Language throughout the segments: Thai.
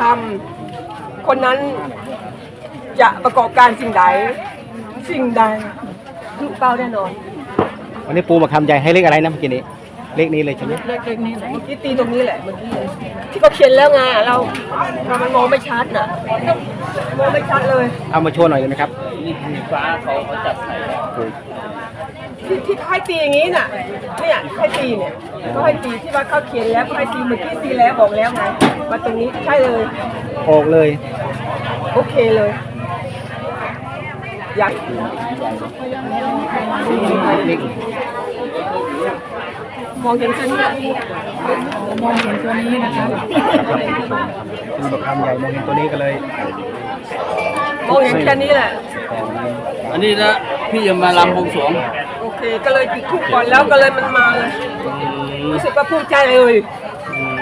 ทำคนนั้นจะประกอบการสิ่งใด สิ่งใดลูกเป้าแน่นอนวันนี้ปูมาคำใหญ่ให้เลขอะไรนะเมื่อกี้นี้ เลขนี้เลยใช่ไหมเลขเลขนี้แหละเมื่อกี้ตีตรงนี้แหละเมื่อกี้ที่เขาเขียนแล้วไงเราเรามันมองไม่ชัดน่ะมองไม่ชัดเลย เอามาโชว์หน่อยได้ไหมครับที่ที่เขาให้ตีอย่างนี้น่ะเนี่ยให้ตีเนี่ยเขาให้ตีที่ว่าเขาเขียนแล้วเขาให้ตีเมื่อกี้ตีแล้วบอกแล้วไงมาตรงนี้ใช่เลย ออกเลย โอเคเลยอยากเลขมองเห็นฉันเนี่ยมองเห็นตัวนี้นะคะปูมาคำใหญ่มองเห็นตัวนี้ก็เลยมองเห็นแค่นี้แหละอันนี้นะพี่จะมาลำบวงสรวง โอเคก็เลยจุดทูปก่อนแล้วก็เลยมันมาเลยรู้สึกว่าภูมิใจเลย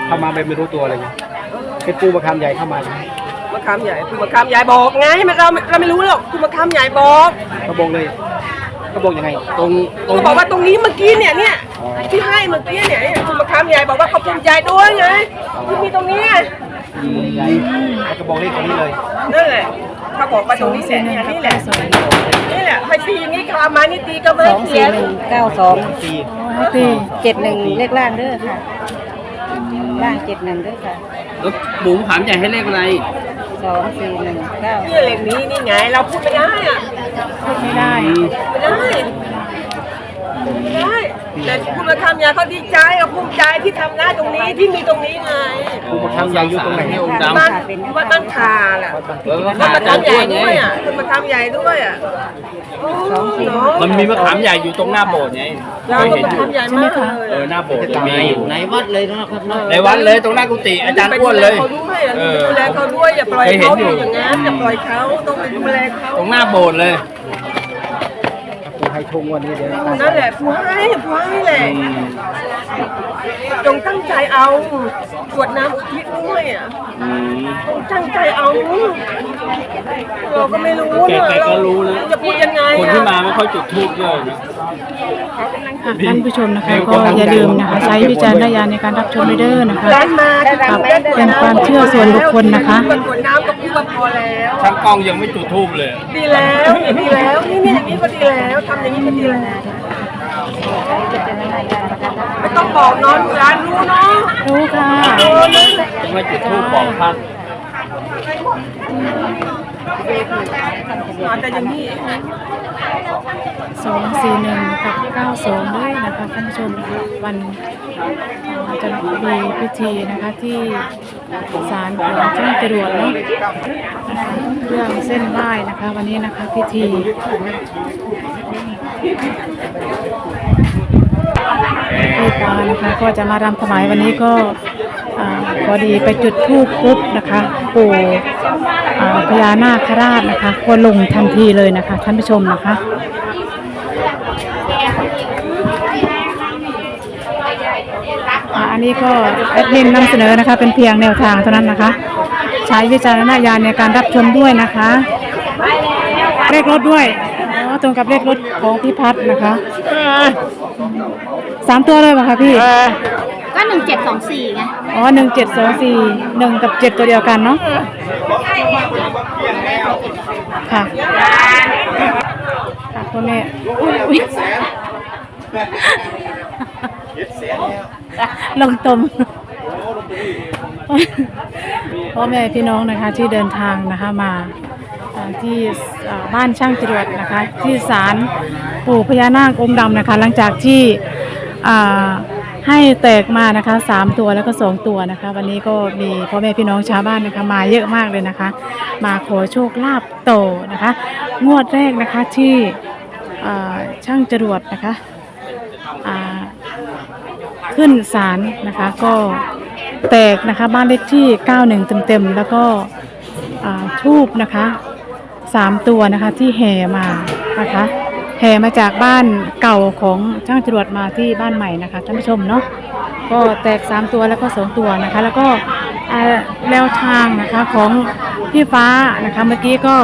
เข้ามาแบบไม่รู้ตัวเลยไงเป็นปูมาคำใหญ่เข้ามาใช่ไหมมะขามใหญ่คือมะขามใหญ่บอกไงมันเราเราไม่รู้หรอกคือมะขามใหญ่บอกเขาบอกเลยเขาบอกยังไง ตรงตรงเขาบอกว่าตรงนี้เมื่อกี้เนี่ยเนี่ยที่ให้เมื่อกี้เนี่ยคือมะขามใหญ่บอกว่าเขาภูมิใจด้วยไงที่มีตรงนี้ไงเขาก็บอกเลขตรงนี้เลยนั่นแหละเขาบอกว่าตรงนี้แหละเนี่ยนี่แหละ นี่แหละให้ตีอย่างนี้คามานี่ตีก็ไม่สองเสีสี่ยหนึ่งเก้าสองตีตีเจ็ดหนึ่งเลขล่างเด้อค่ะ ล่างเจ็ดหนึ่งเด้อค่ะแล้วหมูขามใหญ่ให้เลขอะไรสองสี่หนึ่งเก้านี่เหล็กนี้นี่ไงเราพูดไม่ได้อะพูดไม่ได้ ไม่ได้ไม่ได้ แต่คุณมาทำยาเขาดีใจเขาภูมิใจที่ทำหน้าตรงนี้ที่มีตรงนี้ไงปูมาคำใหญ่อยู่ตรงไหนให้องค์ดำบ้านวัดบ้านคาแหละแล้วก็คุณขามาจานทำใหด้ญ่วยไงด้วยอะคุณมาทำใหญ่ด้วยอะโอ้เนาะมันมีมะขามใหญ่อยู่ตรงหน้าโบสถ์ไงเราเคยก็เห็นมาอยู่ทำใหญ่มากเลยเออหน้าโบสถ์มีอยู่ในวัดเลยนะครับในวัดเลยตรงหน้ากุฏิอาจารย์อ้วนเลยเขาด้วยอะเออดูแลเขาด้วยอย่าปล่อยเคยเห็นเขาอยู่อยู่อย่างนั้นอย่าปล่อยเขาต้องไปดูแลเขาตรงหน้าโบสถ์เลยปู ให้ชงวันนี้เดี๋ยวนั่นแหละผู้ให้ผู้ให้แหละจงตั้งใจเอากรวดน้ำอุทิศด้วยอะจงตั้งใจเอา เราก็ไม่รู้แกนะแกก็รู้นะ จะพูดยังไงคนอะที่มาไม่ค่อยจุดธูปเยอะนะอะท่านผู้ชมนะคะ ก็อย่าลืมนะคะ ใช้วิจารณญาณในการรับชมด้วยเด้อนะคะร้านมาที่ครับแม่เป็นความเชื่อส่วนบุคคลนะคะ กรวดน้ำก็พูดว่าพอแล้วช่างกล้องยังไม่จุดธูปเลย ดีแล้วดีแล้วนี่นี่อย่างนี้ก็ดีแล้วทำอย่างนี้ก็ดีแล้วไม่ต้องบอกเน้องร้านรู้เนาะรู้ค่ะเออนั่นแหละยังไม่จุดธูปบอกท่าน มาแต่อย่างนี้สองสี่หนึ่งกับเก้าสองด้วยนะคะท่านผู้ชมวันจะมีพิธีนะคะที่ศาลของช่างจรวดเนาะนะคะเรื่องเส้นไหว้นะคะ วันนี้นะคะพิธีพี่ปานะคะก็จะมารำถวายวันนี้ก็ อาพอดีไปจุดธูปปุ๊บนะคะปู่อ่าพญานาคราชนะคะก็ลงทันทีเลยนะคะท่านผู้ชมนะคะ อ่าอันนี้ก็แอดมินนำเสนอนะคะ เป็นเพียงแนวทางเท่านั้นนะคะ ใช้วิจารณญาณในการรับชมด้วยนะคะ เลขรถด้วยอ๋อตรงกับเลขรถของพี่พัฒน์นะคะสามตัวเลยป่ะคะพี่ ก็หนึ่งเจ็ดสองสี่ไงอ๋อหนึ่งเจ็ดสองสี่หนึ่งกับเจ็ดตัวเดียวกันเนาะค่ะค่ะพ่อแม่อุ๊ยลงตมพ่อแม่พี่น้องนะคะที่เดินทางนะคะมาที่บ้านช่างจรวดนะคะ ที่ศาลปู่พญานาคองค์ดำนะคะ หลังจากที่อ่า ให้แตกมานะคะสามตัวแล้วก็สองตัวนะคะ วันนี้ก็มีพ่อแม่พี่น้องชาวบ้านนะคะ มาเยอะมากเลยนะคะ มาขอโชคลาภโตนะคะ งวดแรกนะคะที่ช่างจรวดนะคะขึ้นศาลนะคะก็แตกนะคะบ้านเลขที่ 91 เต็มๆแล้วก็ทูบนะคะสามตัวนะคะที่แห่มานะคะ แห่มาจากบ้านเก่าของช่างจรวดมาที่บ้านใหม่นะคะท่านผู้ชมเนาะก็แตก 3 ตัวแล้วก็ 2 ตัวนะคะ แล้วก็แนวทางนะคะของพี่ฟ้านะคะเมื่อกี้ก็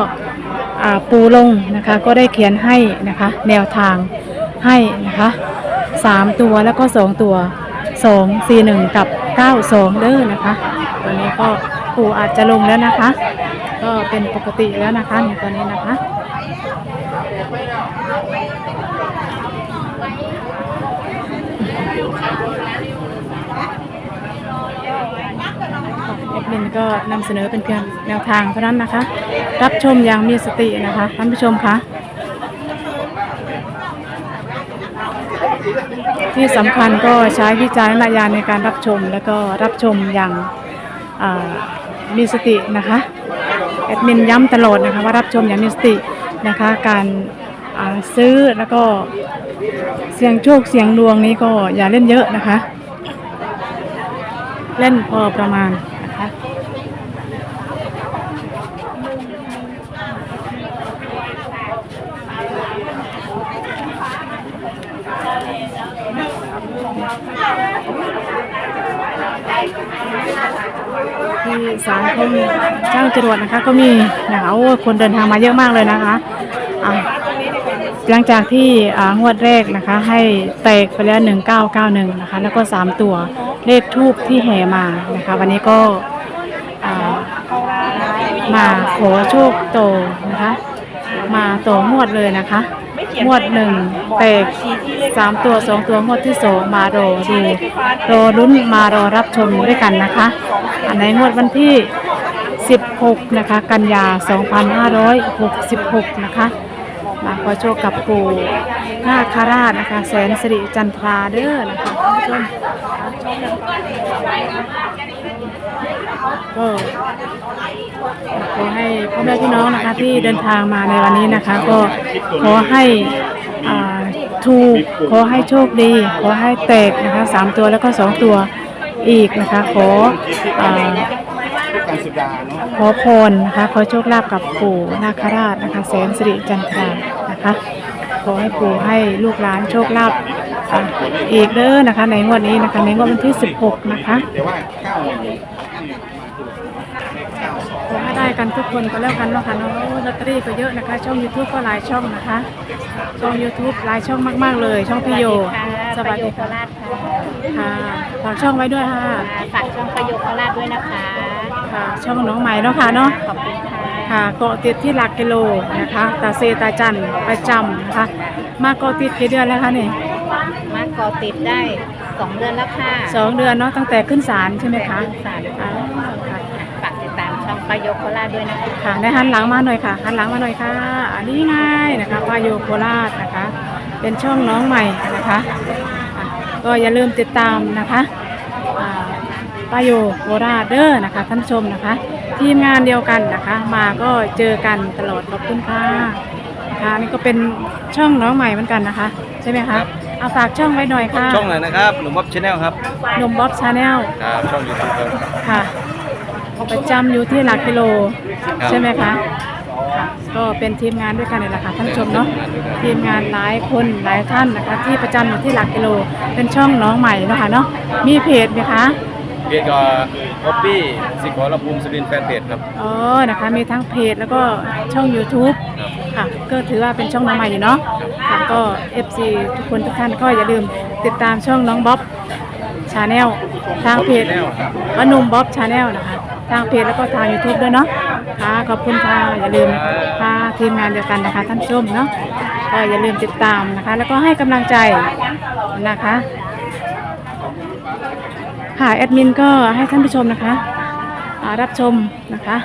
ปูลงนะคะก็ได้เขียนให้นะคะแนวทางให้นะคะสามตัวแล้วก็สองตัวสองซีหนึ่งกับเก้าสองเด้อนะคะวันนี้ก็ปูอาจจะลงแล้วนะคะ ก็เป็นปกติแล้วนะคะในตอนนี้นะคะ แอดมินก็นำเสนอเป็นเพียงแนวทางเท่านั้นนะคะ รับชมอย่างมีสตินะคะท่านผู้ชมคะที่สำคัญก็ใช้วิจารณญาณในการรับชม แล้วก็รับชมอย่างามีสตินะคะแอดมินย้ำตลอดนะคะว่ารับชมอย่างมีสตินะคะการ ซื้อแล้วก็เสียงโชคเสียงดวงนี้ก็อย่าเล่นเยอะนะคะ เล่นพอประมาณนะคะที่ศาลคมช่าจรวดนะคะ ก็มีนะคะโอ้คนเดินทางมาเยอะมากเลยนะคะอะ หลังจากที่งวดแรกนะคะให้แตกไปแล้ว 1991 นะคะ แล้วก็ 3 ตัวเลขทูบที่แห่มานะคะ วันนี้ก็มาขอโชคโตนะคะ มาโตงวดเลยนะคะงวดหนึ่งแตกสามตัวสองตัวงวดที่สองมารอดูรอลุ้นมารอรับชมด้วยกันนะคะ อันในงวดวันที่ 16 นะคะ กันยา 2566 นะคะ มาขอโชคกับปู่นาคาราชนะคะ แสนสิริจันทราเด้อนะคะท่านผู้ชมก็ขอให้พ่อแม่พี่น้องนะคะที่เดินทางมาในวันนี้นะคะ ก็ขอให้ถูกขอให้โชคดี ขอให้แตกนะคะสามตัวแล้วก็สองตัวอีกนะคะ ขออาขอพรนะคะขอโชคลาภกับปู่นาคราชนะคะ แสนสิริจันทรานะคะ ขอให้ปู่ให้ลูกหลานโชคลาภอะอีกเด้อนะคะ ในงวดนี้นะคะ ในงวดวันที่ 16 นะคะขอให้ได้กันทุกคนก็แล้วกันเนาะค่ะเนาะลอตเตอรี่ก็เยอะนะคะ ช่อง YouTube ก็หลายช่องนะคะ ช่อง YouTube หลายช่องมากๆเลย ช่องพี่โยสวัสดีโคราชค่ะค่ะฝากช่องไว้ด้วยค่ะ ฝากช่องประโยคโคราชด้วยนะคะ ค่ะช่องน้องใหม่เนาะค่ะเนาะขอบคุณค่ะค่ะเกาะติดที่หลักกิโลนะคะตาเซตาจันประจำนะคะ มาเกาะติดกี่เดือนแล้วคะเนี่ยมาเกาะติดได้สองเดือนแล้วค่ะสองเดือนเนาะตั้งแต่ขึ้นศาลใช่ไหมคะขึ้นศาลอ่าค่ะฝากติดตามช่องประโยคโคราชด้วยนะคะค่ะในหันหลังมาหน่อยค่ะหันหลังมาหน่อยค่ะ อันนี้ไงนะคะพาโยโคราชนะคะ เป็นช่องน้องใหม่นะคะอะก็อย่าลืมติดตามนะคะอ่า ป้าโยโคราชเด้อนะคะ ท่านผู้ชมนะคะ ทีมงานเดียวกันนะคะ มาก็เจอกันตลอดขอบคุณค่ะค่ะนี่ก็เป็นช่องน้องใหม่เหมือนกันนะคะ ใช่ไหมคะเอาฝากช่องไว้หน่อยค่ะช่องไหนนะครับหนุ่มบ๊อบชาแนลครับหนุ่มบ๊อบชาแนลครับช่องยูทูบครับค่ะประจำอยู่ที่หลักกิโลครับใช่ไหมคะค่ะก็เป็นทีมงานด้วยกันนี่แหละค่ะท่านผู้ชมเนาะทีมงานหลายคนหลายท่านนะคะ ที่ประจำอยู่ที่หลักกิโล เป็นช่องน้องใหม่เนาะคะเนาะมีเพจไหมคะ เพจก็บ๊อบบี้สิขอรภูมิสุรินทร์แฟนเพจครับ อ๋อ นะคะ มีทั้งเพจแล้วก็ช่อง YouTube ค่ะ ก็ถือว่าเป็นช่องน้องใหม่อยู่เนาะค่ะก็ FC ทุกคนทุกท่านก็อย่าลืมติดตามช่องน้องบ๊อบชาแนลทางเพจว่าหนุ่มบ๊อบชาแนลนะคะ ทางเพจแล้วก็ทาง YouTube ด้วยเนาะค่ะขอบคุณค่ะ อย่าลืมค่ะทีมงานเดียวกันนะคะ ท่านผู้ชมเนาะก็อย่าลืมติดตามนะคะ แล้วก็ให้กำลังใจนะคะ ค่ะแอดมินก็ให้ท่านผู้ชมนะคะรับชมนะคะ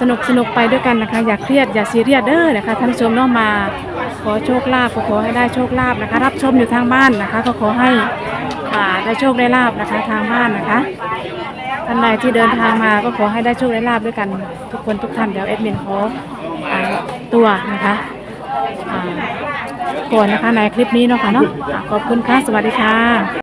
สนุกสนุกไปด้วยกันนะคะ อย่าเครียดอย่าซีเรียสเด้อนะคะท่านผู้ชมเนาะมาขอโชคลาภก็ขอให้ได้โชคลาภนะคะ รับชมอยู่ทางบ้านนะคะ ก็ขอให้ได้โชคได้ลาบนะคะทางบ้านนะคะท่านใดที่เดินทางมาก็ขอให้ได้โชคได้ลาบด้วยกัน ทุกคนทุกท่านเดี๋ยวแอดมินขอตัวนะคะอ่าก่อนนะคะในคลิปนี้เนาะค่ะเนาะขอบคุณค่ะสวัสดีค่ะ